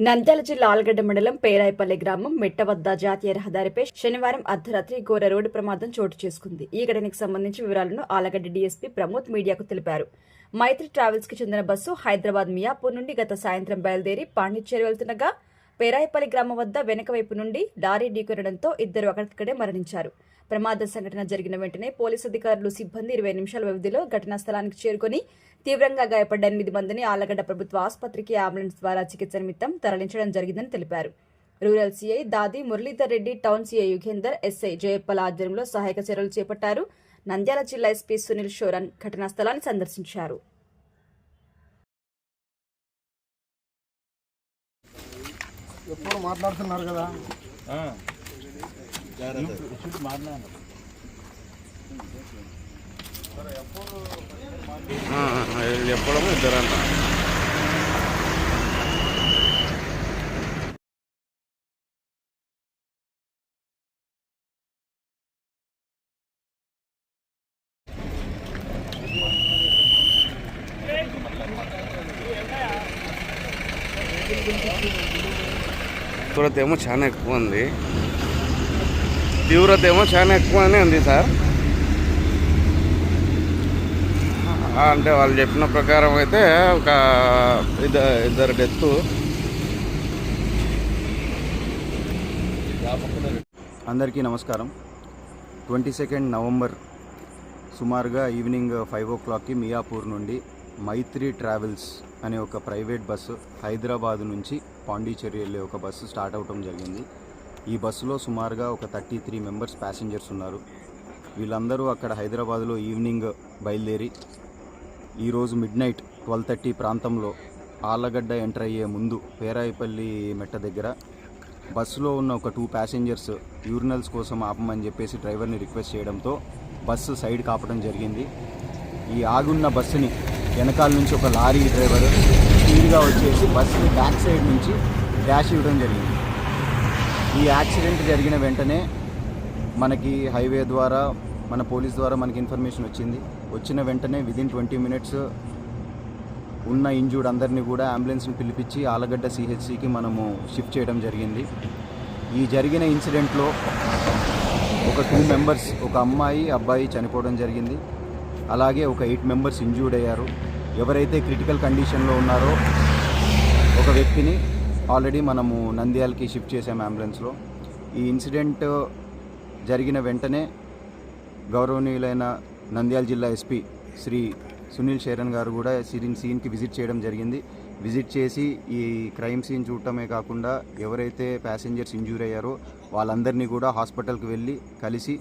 నంద్యాల జిల్లా ఆలగడ్డ మండలం పేరాయపల్లి గ్రామం మెట్ట వద్ద జాతీయ రహదారిపై శనివారం అర్ధరాత్రి ఘోర రోడ్డు ప్రమాదం చోటు చేసుకుంది. ఈ ఘటనకు సంబంధించి వివరాలను ఆలగడ్డ డీఎస్పీ ప్రమోద్ మీడియాకు తెలిపారు. మైత్రి ట్రావెల్స్కి చెందిన బస్సు హైదరాబాద్ మియాపూర్ నుండి గత సాయంత్రం బయలుదేరి పాండిచ్చేరి వెళ్తుండగా పేరాయపల్లి గ్రామం వద్ద వెనక వైపు నుండి లారీ ఢీకొనడంతో ఇద్దరు అక్కడిక్కడే మరణించారు. ప్రమాద సంఘటన జరిగిన వెంటనే పోలీసు అధికారులు సిబ్బంది ఇరవై నిమిషాల వ్యవధిలో ఘటనా స్థలానికి చేరుకుని తీవ్రంగా గాయపడ్డ ఎనిమిది మందిని ఆలగడ్డ ప్రభుత్వ ఆసుపత్రికి అంబులెన్స్ ద్వారా చికిత్స నిమిత్తం తరలించడం జరిగిందని తెలిపారు. Rural CI Dadi Muralidhar Reddy town CI Yugender SI జయప్పల ఆధ్వర్యంలో సహాయక చర్యలు చేపట్టారు. నంద్యాల జిల్లా ఎస్పీ సునీల్ షోరన్ ఘటనా స్థలాన్ని సందర్శించారు. ఎప్పుడు మాట్లాడుతున్నారు కదా చెప్పడం ఇద్దరంట తీవ్రత ఏమో చాలా ఎక్కువ ఉంది. తీవ్రత ఏమో చాలా ఎక్కువనే ఉంది సార్. అంటే వాళ్ళు చెప్పిన ప్రకారం అయితే ఒక ఇద్దరు ఇద్దరు డెత్. అందరికీ నమస్కారం. ట్వంటీ సెకండ్ నవంబర్ సుమారుగా ఈవినింగ్ ఫైవ్ ఓ క్లాక్కి మియాపూర్ నుండి మైత్రి ట్రావెల్స్ అనే ఒక ప్రైవేట్ బస్సు హైదరాబాద్ నుంచి పాండిచేరి వెళ్ళే ఒక బస్సు స్టార్ట్ అవటం జరిగింది. ఈ బస్సులో సుమారుగా ఒక థర్టీ త్రీ మెంబర్స్ ప్యాసింజర్స్ ఉన్నారు. వీళ్ళందరూ అక్కడ హైదరాబాద్లో ఈవినింగ్ బయలుదేరి ఈరోజు మిడ్ నైట్ ట్వెల్వ్ థర్టీ ప్రాంతంలో ఆళ్ళగడ్డ ఎంటర్ అయ్యే ముందు పేరాయిపల్లి మెట్ట దగ్గర బస్సులో ఉన్న ఒక టూ ప్యాసింజర్స్ యూరినల్స్ కోసం ఆపమని చెప్పేసి డ్రైవర్ని రిక్వెస్ట్ చేయడంతో బస్సు సైడ్ కాపడం జరిగింది. ఈ ఆగున్న బస్సుని వెనకాల నుంచి ఒక లారీ డ్రైవర్ స్పీడ్గా వచ్చేసి బస్సుని బ్యాక్ సైడ్ నుంచి డ్యాష్ ఇవ్వడం జరిగింది. ఈ యాక్సిడెంట్ జరిగిన వెంటనే మనకి హైవే ద్వారా మన పోలీస్ ద్వారా మనకి ఇన్ఫర్మేషన్ వచ్చింది. వచ్చిన వెంటనే విదిన్ ట్వంటీ మినిట్స్ ఉన్న ఇంజూర్డ్ అందరినీ కూడా అంబులెన్స్ని పిలిపించి ఆలగడ్డ సిహెచ్సికి మనము షిఫ్ట్ చేయడం జరిగింది. ఈ జరిగిన ఇన్సిడెంట్లో ఒక టూ మెంబర్స్ ఒక అమ్మాయి అబ్బాయి చనిపోవడం జరిగింది. అలాగే ఒక ఎయిట్ మెంబర్స్ ఇంజూర్డ్ అయ్యారు. ఎవరైతే క్రిటికల్ కండిషన్లో ఉన్నారో ఒక వ్యక్తిని ఆల్రెడీ మనము నంద్యాలకి షిఫ్ట్ చేసాం అంబులెన్స్లో ఈ ఇన్సిడెంట్ జరిగిన వెంటనే గౌరవనీయులైన నంద్యాల జిల్లా ఎస్పీ శ్రీ సునీల్ శరణ్ గారు కూడా సీన్ సీన్కి విజిట్ చేయడం జరిగింది. విజిట్ చేసి ఈ క్రైమ్ సీన్ చూడటమే కాకుండా ఎవరైతే ప్యాసింజర్స్ ఇంజూర్ అయ్యారో వాళ్ళందరినీ కూడా హాస్పిటల్కి వెళ్ళి కలిసి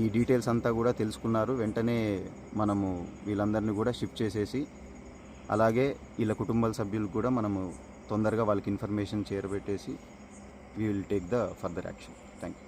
ఈ డీటెయిల్స్ అంతా కూడా తెలుసుకున్నారు. వెంటనే మనము వీళ్ళందరినీ కూడా షిఫ్ట్ చేసేసి అలాగే వీళ్ళ కుటుంబ సభ్యులకు కూడా మనము తొందరగా వాళ్ళకి information చేరబెట్టేసి we will take the further action thank you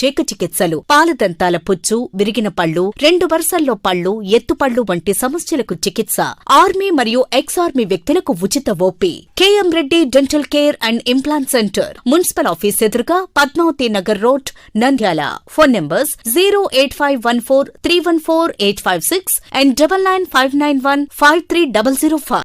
చికిత్సలు పాలదంతాల పుచ్చు విరిగిన పళ్ళు రెండు వరుసల్లో పళ్ళు ఎత్తుపళ్ళు వంటి సమస్యలకు చికిత్స. ఆర్మీ మరియు ఎక్స్ ఆర్మీ వ్యక్తులకు ఉచిత OP KM Reddy dental care and implant centre municipal office ఎదురుగా Padmavati Nagar road Nandyal. Phone numbers zero eight five one four three one four eight five six and double nine five nine one five three double zero five.